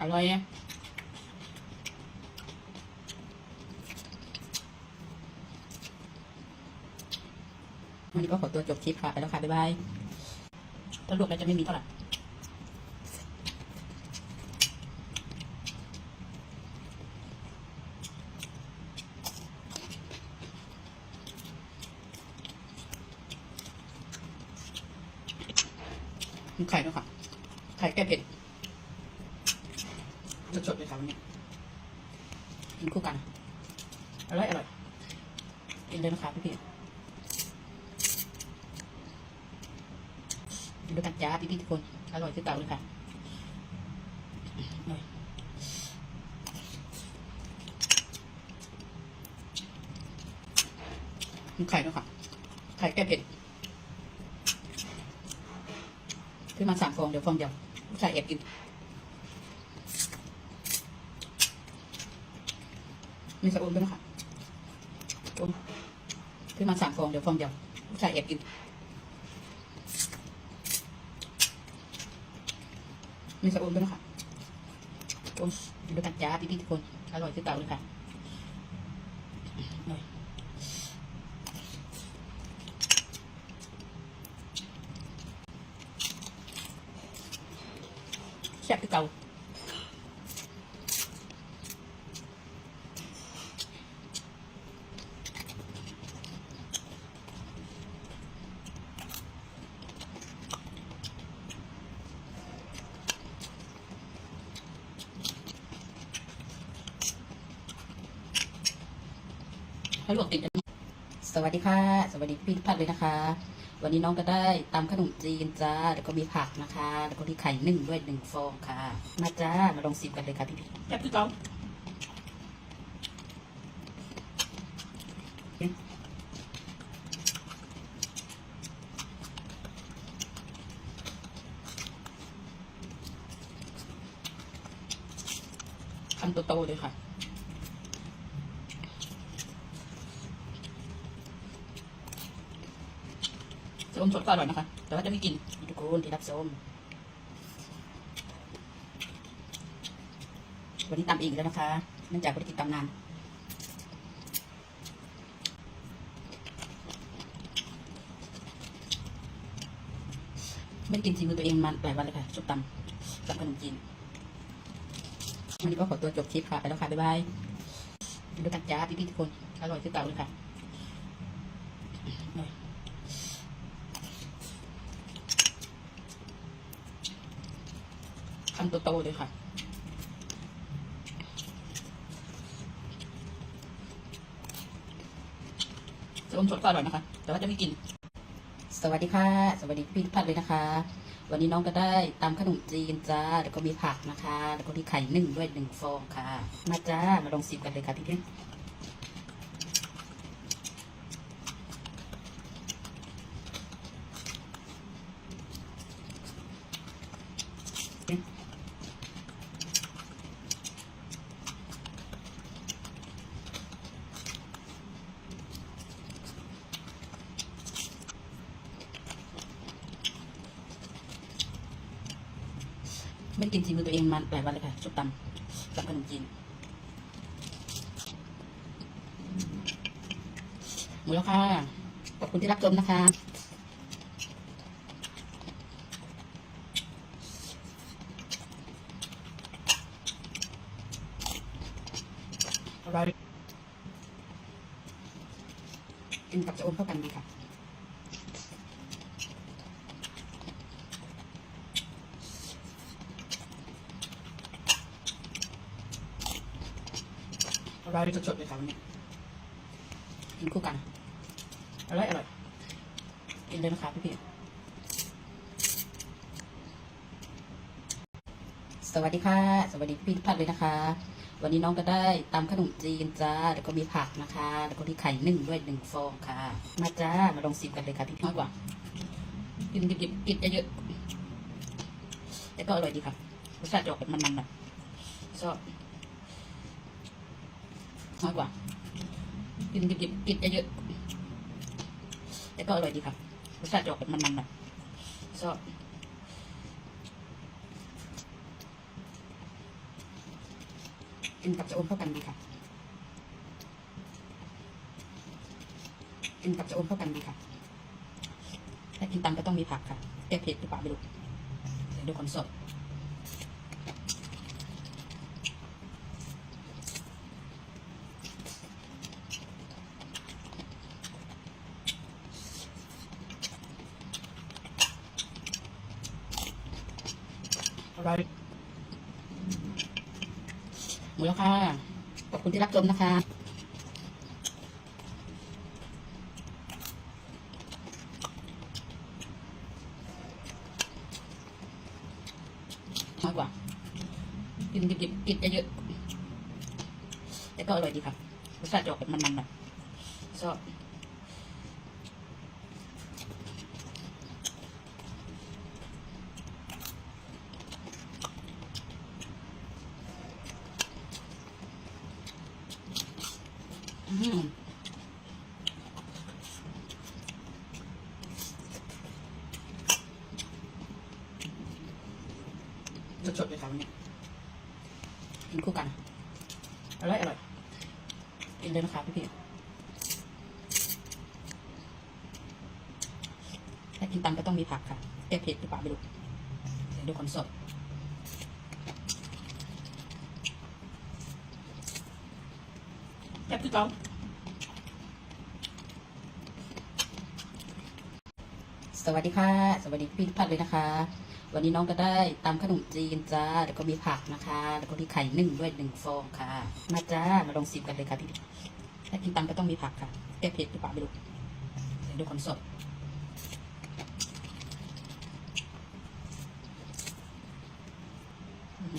อร่อยอะวันนี้ก็ขอตัวจบคลิปค่ะ ไปแล้วค่ะ บ๊ายบายถ้าลวกแล้วจะไม่มีเท่าไหร่ไข่ด้วยค่ะ ไข่แก้เผ็ดสดๆเลยค่ะวันนี้ กินคู่กัน อร่อยอร่อยกินเลยนะคะพี่พี่กินด้วยกันจ้าพี่พี่ทุกคน อร่อยที่เก่าเลยค่ะมีไข่ด้วยค่ะ ไข่แก้เผ็ดซื้อมาสามฟองเดี๋ยวฟองเดียวลูกชายแอบกิน มีสะอุ่นด้วยนะคะอุ่นซื้อมาสามฟองเดี๋ยวฟองเดียวลูกชายแอบกินมีสะอุ่นด้วยนะคะอุ่นกินด้วยกันจ้าพี่พี่ๆทุกคนอร่อยที่เก่าเลยค่ะแซ่บที่เก่า ให้ลวกติดกันสวัสดีค่ะ สวัสดีพี่ทุกท่านเลยนะคะ วันนี้น้องก็ได้ตำขนมจีนจ้า แล้วก็มีผักนะคะ แล้วก็มีไข่นึ่งด้วยหนึ่งฟองค่ะ มาจ้า มาลองชิมกันเลยค่ะพี่พี่แซ่บคือเก่าคำโตๆเลยค่ะ ส้มสดก็อร่อยนะคะ แต่ว่าจะไม่กินทุกคนที่รับส้มวันนี้ตำเองอีกแล้วนะคะเนื่องจากไม่ได้กินตำนานไม่ได้กินซีมือตัวเองมาหลายวันเลยค่ะส้มตำกับขนมจีนวันนี้ก็ขอตัวจบคลิปค่ะ ไปแล้วค่ะ บ๊ายบายดูกันจ้าพี่ๆทุกคน อร่อยที่เก่าเลยค่ะอร่อยคำโตๆเลยค่ะส้มสดก็อร่อยนะคะ แต่ว่าจะไม่กิน สวัสดีค่ะ สวัสดีพี่ทุกท่านเลยนะคะ วันนี้น้องก็ได้ตำขนมจีนจ้า แล้วก็มีผักนะคะ แล้วก็มีไข่นึ่งด้วยหนึ่งฟองค่ะ มาจ้า มาลองชิมกันเลยค่ะพี่เพี่ไม่ ได้กินซีมือตัวเองมาหลายวันเลยค่ะส้มตำกับขนมจีนหมดแล้วค่ะ ขอบคุณที่รับชมนะคะอร่อยกินกับจะอมเข้ากันดีค่ะ ร่อยสดๆเลยค่ะวันนี้กินคู่กัน อร่อยอร่อยกินเลยนะคะพี่พี่สวัสดีค่ะ สวัสดีพี่ทุกท่านเลยนะคะ วันนี้น้องก็ได้ตำขนมจีนจ้า แล้วก็มีผักนะคะ แล้วก็มีไข่นึ่งด้วยหนึ่งฟองค่ะ มาจ้า มาลองชิมกันเลยค่ะพี่พี่มากกว่า กินดิบๆกินเยอะๆแต่ก็อร่อยดีค่ะรสชาติออกเป็นมันๆหน่อยชอบ น้อยกว่า กินดิบๆกินเยอะๆแต่ก็อร่อยดีค่ะรสชาติจะออกเป็นมันๆหน่อยชอบกินกับจะอมเข้ากันดีค่ะกินกับจะอมเข้ากันดีค่ะถ้ากินตามก็ต้องมีผักค่ะแก้เผ็ดหรือเปล่าไม่รู้เดี๋ยวดูคนสด มดแล้วค่ะขอบคุณที่รับชมนะคะมากกว่ากินดิบๆกินเยอะๆแต่ก็อร่อยดีค่ะรสชาติจะออกแบบมันๆหน่อยชอบ อืม สดๆเลยค่ะวันนี้กินคู่กัน อร่อยอร่อยกินเลยนะคะพี่พี่ถ้ากินตามก็ต้องมีผักค่ะแก้เผ็ดหรือเปล่าไม่รู้เดี๋ยวดูคนสดแบบที่เราสวัสดีค่ะ สวัสดีพี่ทุกท่านเลยนะคะ วันนี้น้องก็ได้ตำขนมจีนจ้า แล้วก็มีผักนะคะ แล้วก็มีไข่นึ่งด้วยหนึ่งฟองค่ะ มาจ้า มาลองชิมกันเลยค่ะพี่ถ้ากินตำก็ต้องมีผักค่ะแก้เผ็ดหรือเปล่าไม่รู้เดี๋ยวดูคนสดอืม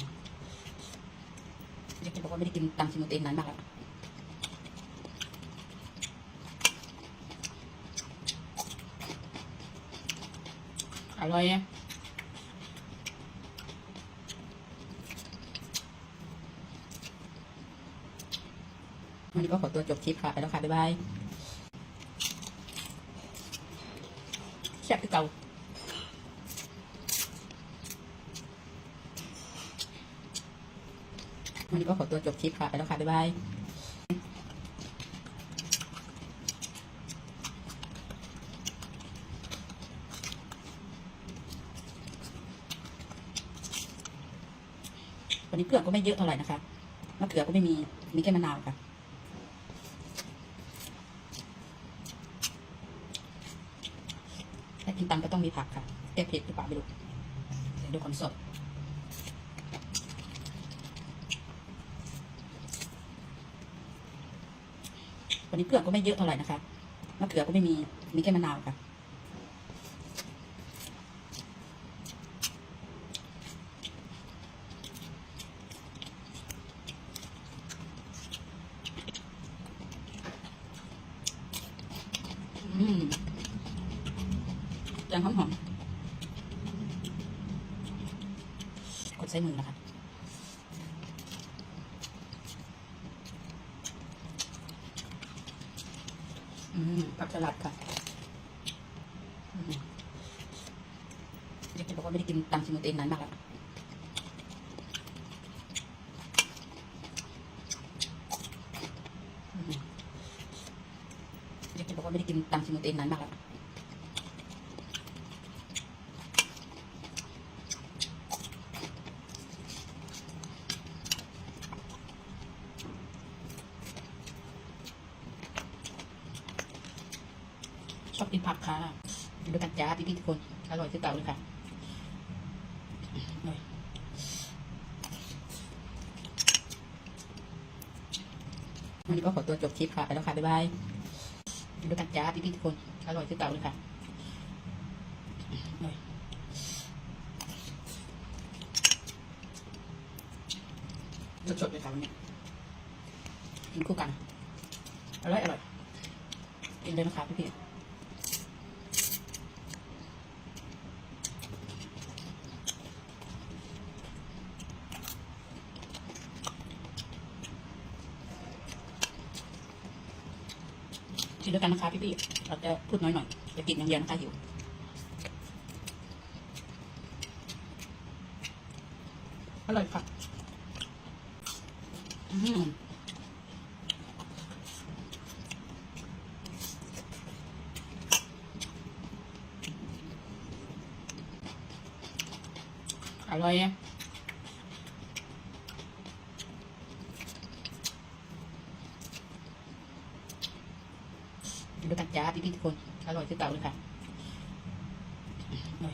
อยากจะบอกว่าไม่ได้กินตำชิมตัวเองนานมากแล้วอร่อย วันนี้ก็ขอตัวจบคลิปค่ะ ไปแล้วค่ะ บ๊ายบายแซ่บคือเก่าวันนี้ก็ขอตัวจบคลิปค่ะ ไปแล้วค่ะ บ๊ายบายวันนี้เกลือก็ไม่เยอะเท่าไหร่นะคะมะเขือก็ไม่มี มีแค่มะนาวค่ะ ถ้า กินตำก็ต้องมีผักค่ะแก้เผ็ดหรือเปล่าไม่รู้เดี๋ยวดูคนสดวันนี้เปลือก็ไม่เยอะเท่าไหร่นะคะมะเขือก็ไม่มีมีแค่มะนาวค่ะ อืมแกง หอมหอมกดใช้มือนะคะอืมผักสลัดค่ะอืมอยากจะบอกว่าไม่ได้กินตามชิมตัวเองนานมากแล้วอืมอยากจะบอกว่าไม่ได้กินตามชิมตัวเองนานมากแล้ว ผักค่ะดูกันจ้าพี่ๆทุกคน อร่อยที่เก่าเลยค่ะวันนี้ก็ขอตัวจบคลิปค่ะ ไปแล้วค่ะ บ๊ายบายดูกันจ้าพี่ๆทุกคน อร่อยที่เก่าเลยค่ะอร่อยสดๆเลยค่ะวันนี้กินคู่กัน อร่อยอร่อยกินเลยนะคะพี่พี่ๆ นด้วยกันนะคะพี่พี่เราจะพูดน้อยหน่อยจะกินอย่างเดียวนะคะหิวอร่อยค่ะอืมอร่อยอะ ด้วยกันจ้าพี่ๆทุกคน อร่อยคือเต่าเลยค่ะ